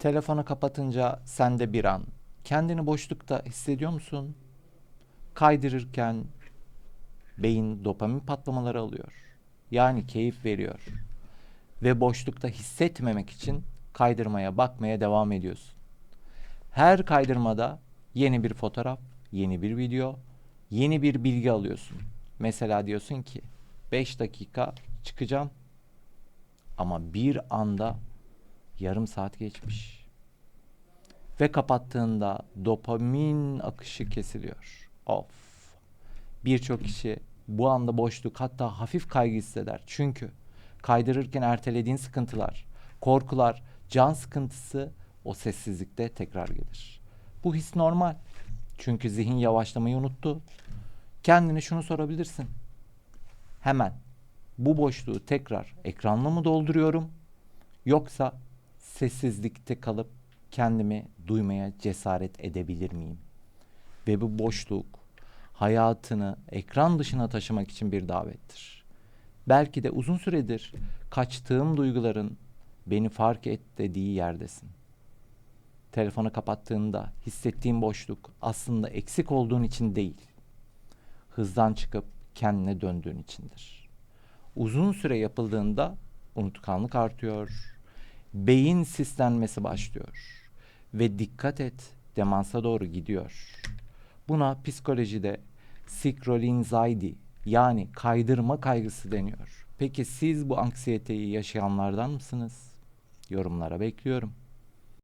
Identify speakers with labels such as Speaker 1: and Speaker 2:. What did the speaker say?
Speaker 1: Telefonu kapatınca sende bir an kendini boşlukta hissediyor musun? Kaydırırken beyin dopamin patlamaları alıyor. Yani keyif veriyor. Ve boşlukta hissetmemek için kaydırmaya, bakmaya devam ediyorsun. Her kaydırmada yeni bir fotoğraf, yeni bir video, yeni bir bilgi alıyorsun. Mesela diyorsun ki 5 dakika çıkacağım ama bir anda yarım saat geçmiş. Ve kapattığında dopamin akışı kesiliyor. Of. Birçok kişi bu anda boşluk hatta hafif kaygı hisseder. Çünkü kaydırırken ertelediğin sıkıntılar, korkular, can sıkıntısı o sessizlikte tekrar gelir. Bu his normal. Çünkü zihin yavaşlamayı unuttu. Kendine şunu sorabilirsin. Hemen bu boşluğu tekrar ekranla mı dolduruyorum yoksa sessizlikte kalıp kendimi duymaya cesaret edebilir miyim? Ve bu boşluk hayatını ekran dışına taşımak için bir davettir. Belki de uzun süredir kaçtığım duyguların beni fark et dediği yerdesin. Telefonu kapattığında hissettiğin boşluk aslında eksik olduğun için değil. Hızdan çıkıp kendine döndüğün içindir. Uzun süre yapıldığında unutkanlık artıyor. Beyin sislenmesi başlıyor. Ve dikkat et demansa doğru gidiyor. Buna psikolojide scrolling yani kaydırma kaygısı deniyor. Peki siz bu anksiyeteyi yaşayanlardan mısınız? Yorumlara bekliyorum.